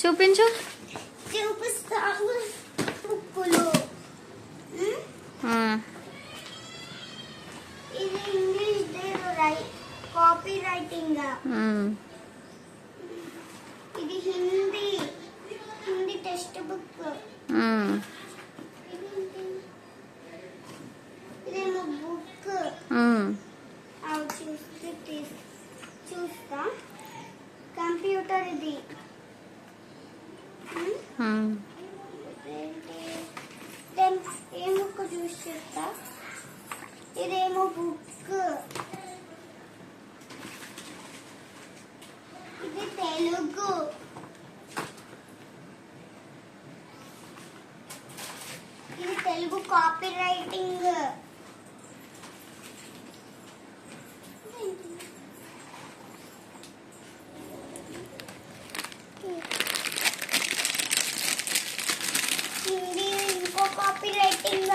చూపించు. చూపిస్తాను. బుక్కులు ఇది ఇంగ్లీష్ రై కాపీ రైటింగ్. ఇది హిందీ. Hindi text book? ఇదేమో బుక్. చూస్తే చూస్తా. ఇది ఉమ్, ఉమ్. ఇదేంటి? దెన్ ఏం బుక్ చూసి చెప్తా ఇదేమో బుక్ ఇది తెలుగు ఇది తెలుగు కాపీ రైటింగ్ హిందీ ఇంకో కాపీ రైటింగ్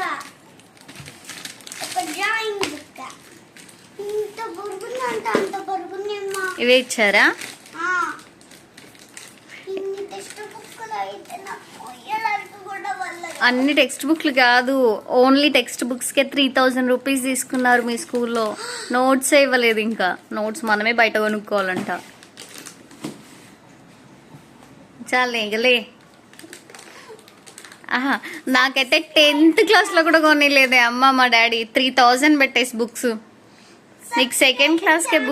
ఒక డ్రాయింగ్ బుక్ ఇంత బొరుగుందంట అంత బొరుగుందమ్మా ఇవే ఇచ్చారా ఇన్ని టెక్స్ట్ బుక్లు అయితే నాకు కొయ్యడానికి కూడా వల్ల. అన్ని టెక్స్ట్ బుక్లు కాదు. ఓన్లీ టెక్స్ట్ బుక్స్కే త్రీ థౌజండ్ రూపీస్ తీసుకున్నారు మీ స్కూల్లో. నోట్స్ ఇవ్వలేదు ఇంకా. నోట్స్ మనమే బయట కొనుక్కోవాలంట. చాలే ఇగలే ఆహా నాకైతే టెన్త్ క్లాస్లో కూడా కొనిలేదే అమ్మ మా డాడీ. త్రీ థౌజండ్ పెట్టేసి బుక్స్ నీకు సెకండ్ క్లాస్కే బుక్